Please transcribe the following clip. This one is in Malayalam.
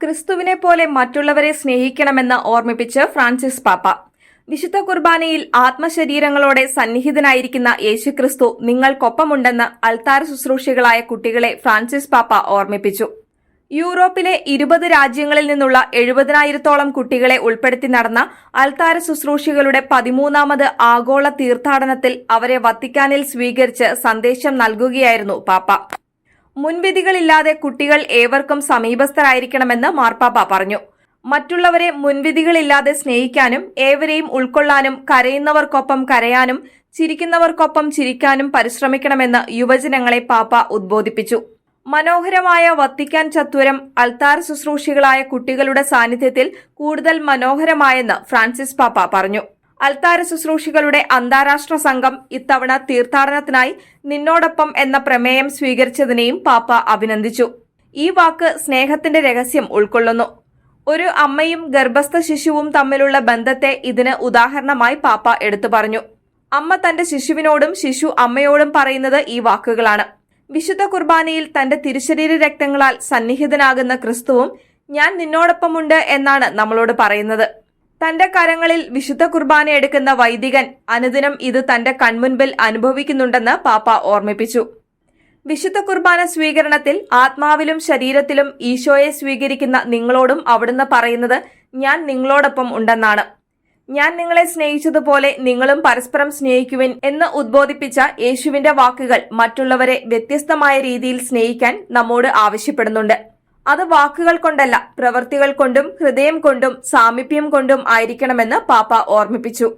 ക്രിസ്തുവിനെ പോലെ മറ്റുള്ളവരെ സ്നേഹിക്കണമെന്ന് ഓർമ്മിപ്പിച്ച് ഫ്രാൻസിസ് പാപ്പ. വിശുദ്ധ കുർബാനയിൽ ആത്മശരീരങ്ങളോടെ സന്നിഹിതനായിരിക്കുന്ന യേശുക്രിസ്തു നിങ്ങൾക്കൊപ്പമുണ്ടെന്ന് അൽത്താര ശുശ്രൂഷികളായ കുട്ടികളെ ഫ്രാൻസിസ് പാപ്പ ഓർമ്മിപ്പിച്ചു. യൂറോപ്പിലെ ഇരുപത് രാജ്യങ്ങളിൽ നിന്നുള്ള എഴുപതിനായിരത്തോളം കുട്ടികളെ ഉൾപ്പെടുത്തി നടന്ന അൽത്താര ശുശ്രൂഷികളുടെ പതിമൂന്നാമത് ആഗോള തീർത്ഥാടനത്തിൽ അവരെ വത്തിക്കാനിൽ സ്വീകരിച്ച് സന്ദേശം നൽകുകയായിരുന്നു പാപ്പ. മുൻവിധികളില്ലാതെ കുട്ടികൾ ഏവർക്കും സമീപസ്ഥരായിരിക്കണമെന്ന് മാർപ്പാപ്പ പറഞ്ഞു. മറ്റുള്ളവരെ മുൻവിധികളില്ലാതെ സ്നേഹിക്കാനും ഏവരെയും ഉൾക്കൊള്ളാനും കരയുന്നവർക്കൊപ്പം കരയാനും ചിരിക്കുന്നവർക്കൊപ്പം ചിരിക്കാനും പരിശ്രമിക്കണമെന്ന് യുവജനങ്ങളെ പാപ്പ ഉദ്ബോധിപ്പിച്ചു. മനോഹരമായ വത്തിക്കാൻ ചത്വരം അൾത്താർ ശുശ്രൂഷികളായ കുട്ടികളുടെ സാന്നിധ്യത്തിൽ കൂടുതൽ മനോഹരമായെന്ന് ഫ്രാൻസിസ് പാപ്പ പറഞ്ഞു. അൾത്താര ശുശ്രൂഷികളുടെ അന്താരാഷ്ട്ര സംഘം ഇത്തവണ തീർത്ഥാടനത്തിനായി നിന്നോടൊപ്പം എന്ന പ്രമേയം സ്വീകരിച്ചതിനെയും പാപ്പ അഭിനന്ദിച്ചു. ഈ വാക്ക് സ്നേഹത്തിന്റെ രഹസ്യം ഉൾക്കൊള്ളുന്നു. ഒരു അമ്മയും ഗർഭസ്ഥ ശിശുവും തമ്മിലുള്ള ബന്ധത്തെ ഇതിന് ഉദാഹരണമായി പാപ്പ എടുത്തു പറഞ്ഞു. അമ്മ തന്റെ ശിശുവിനോടും ശിശു അമ്മയോടും പറയുന്നത് ഈ വാക്കുകളാണ്. വിശുദ്ധ കുർബാനയിൽ തന്റെ തിരുശരീര രക്തങ്ങളാൽ സന്നിഹിതനാകുന്ന ക്രിസ്തുവും ഞാൻ നിന്നോടൊപ്പമുണ്ട് എന്നാണ് നമ്മളോട് പറയുന്നത്. തന്റെ കരങ്ങളിൽ വിശുദ്ധ കുർബാന എടുക്കുന്ന വൈദികൻ അനുദിനം ഇത് തന്റെ കൺമുൻപിൽ അനുഭവിക്കുന്നുണ്ടെന്ന് പാപ്പ ഓർമ്മിപ്പിച്ചു. വിശുദ്ധ കുർബാന സ്വീകരണത്തിൽ ആത്മാവിലും ശരീരത്തിലും ഈശോയെ സ്വീകരിക്കുന്ന നിങ്ങളോടും അവിടുന്ന് പറയുന്നത് ഞാൻ നിങ്ങളോടൊപ്പം ഉണ്ടെന്നാണ്. ഞാൻ നിങ്ങളെ സ്നേഹിച്ചതുപോലെ നിങ്ങളും പരസ്പരം സ്നേഹിക്കുവിൻ എന്ന് ഉദ്ബോധിപ്പിച്ച യേശുവിന്റെ വാക്കുകൾ മറ്റുള്ളവരെ വ്യത്യസ്തമായ രീതിയിൽ സ്നേഹിക്കാൻ നമ്മോട് ആവശ്യപ്പെടുന്നുണ്ട്. അത് വാക്കുകൾ കൊണ്ടല്ല പ്രവൃത്തികൾ കൊണ്ടും ഹൃദയം കൊണ്ടും സാമീപ്യം കൊണ്ടും ആയിരിക്കണമെന്ന് പാപ്പ ഓർമ്മിപ്പിച്ചു.